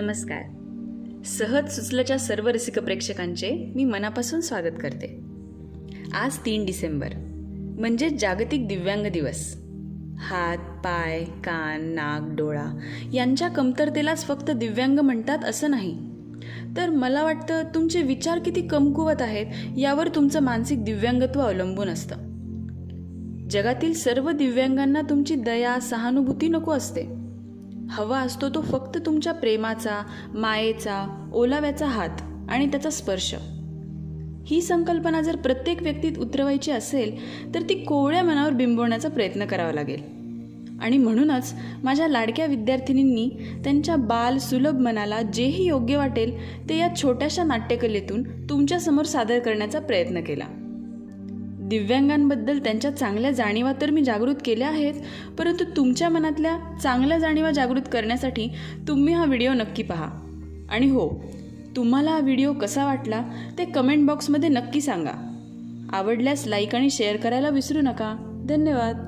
नमस्कार. सहज सुचल्याच्या सर्व रसिक प्रेक्षकांचे मी मनापासून स्वागत करते. आज तीन डिसेंबर म्हणजे जागतिक दिव्यांग दिवस. हात पाय कान नाक डोळा यांच्या कमतरतेलाच फक्त दिव्यांग म्हणतात असं नाही. तर मला वाटतं तुमचे विचार किती कमकुवत आहेत यावर तुमचं मानसिक दिव्यांगत्व अवलंबून असतं. जगातील सर्व दिव्यांगांना तुमची दया सहानुभूती नको असते. हवा असतो तो फक्त तुमच्या प्रेमाचा मायेचा ओलाव्याचा हात आणि त्याचा स्पर्श. ही संकल्पना जर प्रत्येक व्यक्तीत उतरवायची असेल तर ती कोवळ्या मनावर बिंबवण्याचा प्रयत्न करावा लागेल. आणि म्हणूनच माझ्या लाडक्या विद्यार्थिनींनी त्यांच्या बाल सुलभ मनाला जेही योग्य वाटेल ते या छोट्याशा नाट्यकलेतून तुमच्यासमोर सादर करण्याचा प्रयत्न केला. दिव्यांगांबद्दल त्यांच्या चांगल्या जाणीवा तर मी जागृत केल्या आहेत परंतु तुमच्या मनातल्या चांगल्या जाणीवा जागृत करण्यासाठी तुम्ही हा व्हिडिओ नक्की पहा. आणि हो तुम्हाला हा व्हिडिओ कसा वाटला ते कमेंट बॉक्समध्ये नक्की सांगा. आवडल्यास लाईक आणि शेअर करायला विसरू नका. धन्यवाद.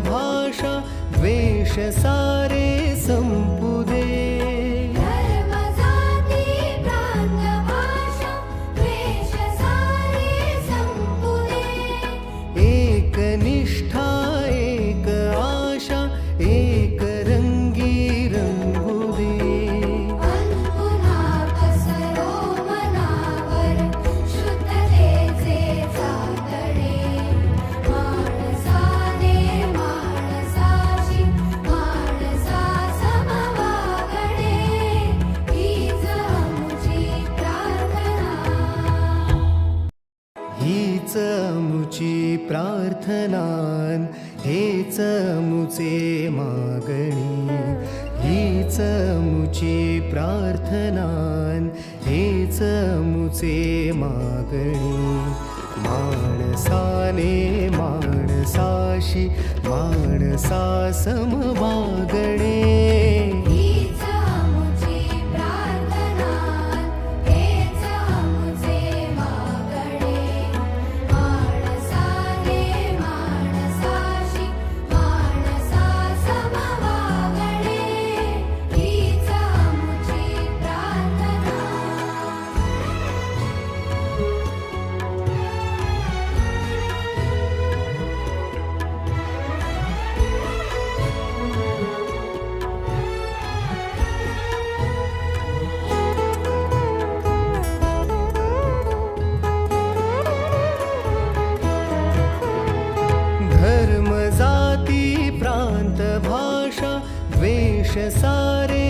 भाषा द्वेष सारे संपू। मुची प्रार्थनान हेच मुचे मागणी. हीच मुची प्रार्थनान हेच मुचे मागणी. माणसाने माणसाशी माणसा समवागणे जाती प्रांत भाषा द्वेष सारे सं